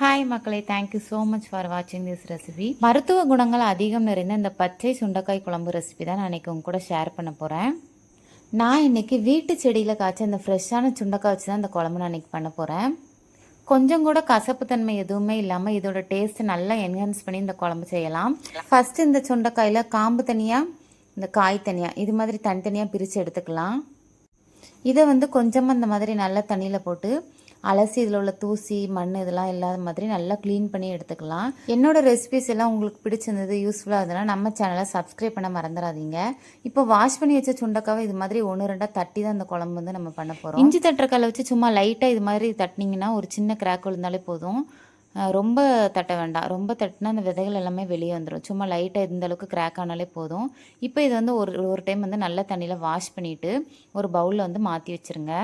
Hi மக்களே. Thank you so much for வாட்சிங் this recipe மருத்துவ குணங்கள் அதிகம் நிறைந்த இந்த பச்சை சுண்டைக்காய் குழம்பு ரெசிபி தான் நான் இன்றைக்கி உங்க கூட ஷேர் பண்ண போகிறேன் நான் இன்றைக்கி வீட்டு செடியில் காய்ச்ச இந்த ஃப்ரெஷ்ஷான சுண்டைக்காய் வச்சு தான் இந்த குழம்பு நான் இன்றைக்கி பண்ண போகிறேன் கொஞ்சம் கூட கசப்புத்தன்மை எதுவுமே இல்லாமல் இதோட டேஸ்ட் நல்லா என்ஹான்ஸ் பண்ணி இந்த குழம்பு செய்யலாம். ஃபஸ்ட்டு இந்த சுண்டைக்காயில் காம்பு தனியாக இந்த காய் தனியாக இது மாதிரி தனித்தனியாக பிரித்து எடுத்துக்கலாம். இதை வந்து கொஞ்சமாக இந்த மாதிரி நல்ல தண்ணியில் போட்டு அலசி இதில் உள்ள தூசி மண் இதெல்லாம் இல்லாத மாதிரி நல்லா க்ளீன் பண்ணி எடுத்துக்கலாம். என்னோட ரெசிபிஸ் எல்லாம் உங்களுக்கு பிடிச்சிருந்தது யூஸ்ஃபுல்லாக இருந்ததுன்னா நம்ம சேனலை சப்ஸ்கிரைப் பண்ண மறந்துடாதீங்க. இப்போ வாஷ் பண்ணி வச்ச சுண்டக்காவை இது மாதிரி ஒன்று ரெண்டாக தட்டி தான் அந்த குழம்பு வந்து நம்ம பண்ண போகிறோம் இஞ்சி தட்டுறக்கால வச்சு சும்மா லைட்டாக இது மாதிரி தட்டினீங்கன்னா ஒரு சின்ன கிராக் விழுந்தாலே போதும். ரொம்ப தட்ட வேண்டாம். ரொம்ப தட்டினா அந்த விதைகள் எல்லாமே வெளியே வந்துடும் சும்மா லைட்டாக இருந்த அளவுக்கு கிராக் ஆனாலே போதும். இப்போ இது வந்து ஒரு ஒரு டைம் வந்து நல்ல தண்ணியில் வாஷ் பண்ணிவிட்டு ஒரு பவுலில் வந்து மாற்றி வச்சுருங்க.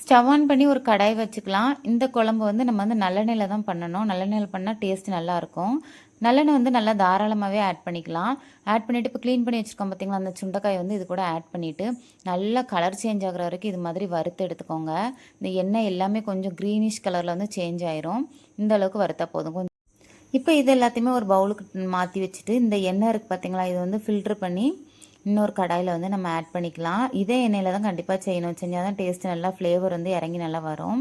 ஸ்டவ் ஆன் பண்ணி ஒரு கடாய் வச்சுக்கலாம். இந்த குழம்பு வந்து நம்ம வந்து நல்லெண்ணெயில் தான் பண்ணணும். நல்லெண்ணெயில் பண்ணால் டேஸ்ட் நல்லாயிருக்கும் நல்லெண்ணெய் வந்து நல்லா தாராளமாகவே ஆட் பண்ணிக்கலாம். ஆட் பண்ணிவிட்டு இப்போ க்ளீன் பண்ணி வச்சுருக்கோம் பார்த்தீங்களா அந்த சுண்டைக்காய் வந்து இது கூட ஆட் பண்ணிவிட்டு நல்லா கலர் சேஞ்ச் ஆகிற வரைக்கும் இது மாதிரி வறுத்து எடுத்துக்கோங்க. இந்த எண்ணெய் எல்லாமே கொஞ்சம் க்ரீனிஷ் கலரில் வந்து சேஞ்ச் ஆயிரும். இந்த அளவுக்கு வறுத்தா போதும். கொஞ்சம் இப்போ இது எல்லாத்தையுமே ஒரு பவுலுக்கு மாற்றி வச்சுட்டு இந்த எண்ணெய் இருக்குது பார்த்திங்களா இது வந்து ஃபில்ட்ரு பண்ணி இன்னொரு கடாயில் வந்து நம்ம ஆட் பண்ணிக்கலாம். இதே எண்ணெயில் தான் கண்டிப்பாக செய்யணும். செஞ்சால் தான் டேஸ்ட் நல்லா ஃப்ளேவர் வந்து இறங்கி நல்லா வரும்.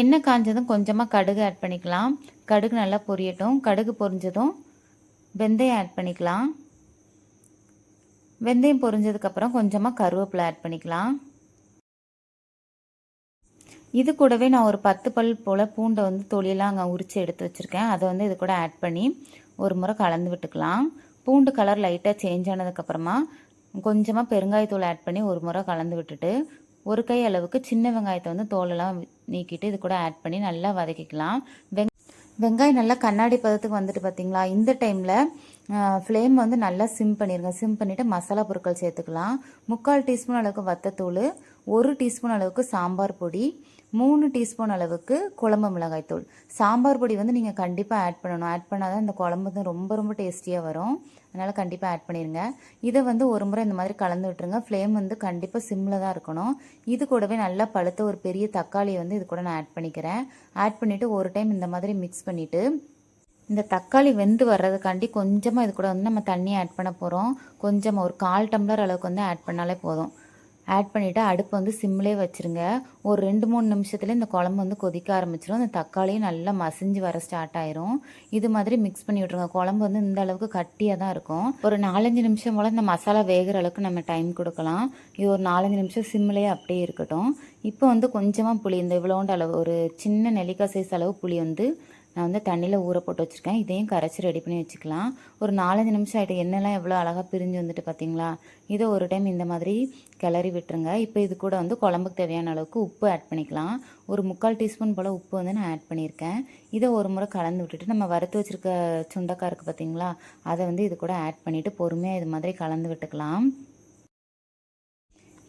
எண்ணெய் காஞ்சதும் கொஞ்சமாக கடுகு ஆட் பண்ணிக்கலாம். கடுகு நல்லா பொரியட்டும். கடுகு பொரிஞ்சதும் வெந்தயம் ஆட் பண்ணிக்கலாம். வெந்தயம் பொரிஞ்சதுக்கப்புறம் கொஞ்சமாக கருவேப்பிலை ஆட் பண்ணிக்கலாம். இது கூடவே நான் ஒரு பத்து பல் போல் பூண்டை வந்து தொழிலாக அங்கே உரித்து எடுத்து வச்சுருக்கேன். அதை வந்து இது கூட ஆட் பண்ணி ஒரு முறை கலந்து விட்டுக்கலாம். பூண்டு கலர் லைட்டாக சேஞ்ச் ஆனதுக்கப்புறமா கொஞ்சமாக பெருங்காயத்தூள் ஆட் பண்ணி ஒரு முறை கலந்து விட்டுட்டு ஒரு கை அளவுக்கு சின்ன வெங்காயத்தை வந்து தோலெல்லாம் நீக்கிட்டு இது கூட ஆட் பண்ணி நல்லா வதக்கிக்கலாம். வெங் வெங்காயம் நல்லா கண்ணாடி பதத்துக்கு வந்துட்டு பார்த்தீங்களா இந்த டைமில் ஃப்ளேம் வந்து நல்லா சிம் பண்ணிடுங்க சிம் பண்ணிவிட்டு மசாலா பொருட்கள் சேர்த்துக்கலாம். முக்கால் டீஸ்பூன் அளவுக்கு வத்தத்தூள் ஒரு டீஸ்பூன் அளவுக்கு சாம்பார் பொடி மூணு டீஸ்பூன் அளவுக்கு குழம்பு மிளகாய் தூள் சாம்பார் பொடி வந்து நீங்கள் கண்டிப்பாக ஆட் பண்ணணும். ஆட் பண்ணால் தான் இந்த குழம்பு வந்து ரொம்ப ரொம்ப டேஸ்டியாக வரும். அதனால் கண்டிப்பாக ஆட் பண்ணிடுங்க இதை வந்து ஒரு முறை இந்த மாதிரி கலந்து விட்டுருங்க. ஃப்ளேம் வந்து கண்டிப்பாக சிம்மில் தான் இருக்கணும். இது கூடவே நல்லா பழுத்த ஒரு பெரிய தக்காளியை வந்து இது கூட நான் ஆட் பண்ணிக்கிறேன். ஆட் பண்ணிவிட்டு ஒரு டைம் இந்த மாதிரி மிக்ஸ் பண்ணிவிட்டு இந்த தக்காளி வெந்து வர்றதுக்காண்டி கொஞ்சமாக இது கூட வந்து நம்ம தண்ணி ஆட் பண்ண போகிறோம் கொஞ்சமாக ஒரு கால் டம்ளர் அளவுக்கு வந்து ஆட் பண்ணாலே போதும். ஆட் பண்ணிவிட்டு அடுப்பு வந்து சிம்மிலே வச்சுருங்க. ஒரு ரெண்டு மூணு நிமிஷத்துல இந்த குழம்பு வந்து கொதிக்க ஆரம்பிச்சிடும் அந்த தக்காளியும் நல்லா மசிஞ்சு வர ஸ்டார்ட் ஆயிரும். இது மாதிரி மிக்ஸ் பண்ணி விட்ருங்க குழம்பு வந்து இந்த அளவுக்கு கட்டியாக தான் இருக்கும். ஒரு நாலஞ்சு நிமிஷம் போல் இந்த மசாலா வேகிற அளவுக்கு நம்ம டைம் கொடுக்கலாம். இது ஒரு நாலஞ்சு நிமிஷம் சிம்மிலே அப்படியே இருக்கட்டும். இப்போ வந்து கொஞ்சமாக புளி இந்த இவ்வளோண்ட அளவு ஒரு சின்ன நெல்லிக்காய் சைஸ் அளவு புளி வந்து நான் வந்து தண்ணியில் ஊற போட்டு வச்சுருக்கேன். இதையும் கரைச்சி ரெடி பண்ணி வச்சுக்கலாம். ஒரு நாலஞ்சு நிமிஷம் ஆகிட்டு எண்ணெய்லாம் எவ்வளோ அழகாக பிரிஞ்சு வந்துட்டு பார்த்தீங்களா இதை ஒரு டைம் இந்த மாதிரி கிளறி விட்டுருங்க. இப்போ இது கூட வந்து குழம்புக்கு தேவையான அளவுக்கு உப்பு ஆட் பண்ணிக்கலாம். ஒரு முக்கால் டீஸ்பூன் போல் உப்பு வந்து நான் ஆட் பண்ணியிருக்கேன். இதை ஒரு முறை கலந்து விட்டுட்டு நம்ம வறுத்து வச்சுருக்க சுண்டக்காய் இருக்குது பார்த்தீங்களா அதை வந்து இது கூட ஆட் பண்ணிவிட்டு பொறுமையாக இது மாதிரி கலந்து விட்டுக்கலாம்.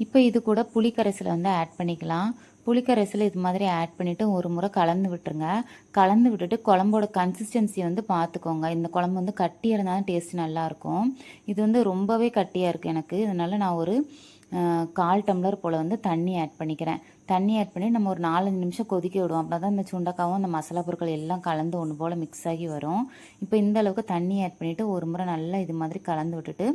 இப்போ இது கூட புளிக்கரைசலை வந்து ஆட் பண்ணிக்கலாம். புளிக்கரைசல் இது மாதிரி ஆட் பண்ணிவிட்டு ஒரு முறை கலந்து விட்டுருங்க. கலந்து விட்டுட்டு குழம்போட கன்சிஸ்டன்சி வந்து பார்த்துக்கோங்க இந்த குழம்பு வந்து கட்டியாக இருந்தால் தான் டேஸ்ட் நல்லாயிருக்கும் இது வந்து ரொம்பவே கட்டியாக இருக்குது எனக்கு. இதனால் நான் ஒரு கால் டம்ளர் போல் வந்து தண்ணி ஆட் பண்ணிக்கிறேன். தண்ணி ஆட் பண்ணி நம்ம ஒரு நாலஞ்சு நிமிஷம் கொதிக்க விடுவோம். அப்போ தான் இந்த சுண்டக்காவும் அந்த மசாலா பொருட்கள் எல்லாம் கலந்து ஒன்று போல் மிக்ஸ் ஆகி வரும். இப்போ இந்த அளவுக்கு தண்ணி ஆட் பண்ணிவிட்டு ஒரு முறை நல்லா இது மாதிரி கலந்து விட்டுட்டு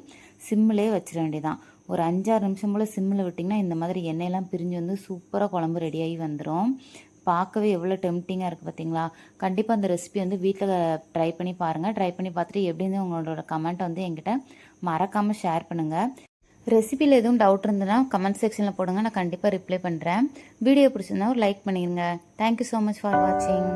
சிம்மிலே வச்சிட வேண்டியதான் ஒரு அஞ்சாறு நிமிஷம் போல் சிம்மில் விட்டிங்கன்னா இந்த மாதிரி எண்ணெயெல்லாம் பிரிஞ்சு வந்து சூப்பராக குழம்பு ரெடியாகி வந்துடும் பார்க்கவே எவ்வளோ டெம்டிங்காக இருக்குது பார்த்தீங்களா கண்டிப்பாக அந்த ரெசிபி வந்து வீட்டில் ட்ரை பண்ணி பாருங்கள் ட்ரை பண்ணி பார்த்துட்டு எப்படி இருந்து உங்களோட கமெண்ட் வந்து என்கிட்ட மறக்காமல் ஷேர் பண்ணுங்கள் ரெசிபியில் எதுவும் டவுட் இருந்ததுன்னா கமெண்ட் செக்ஷனில் போடுங்க. நான் கண்டிப்பாக ரிப்ளை பண்ணுறேன் வீடியோ பிடிச்சிருந்தா ஒரு லைக் பண்ணிடுங்க தேங்க்யூ ஸோ மச் ஃபார் வாட்சிங்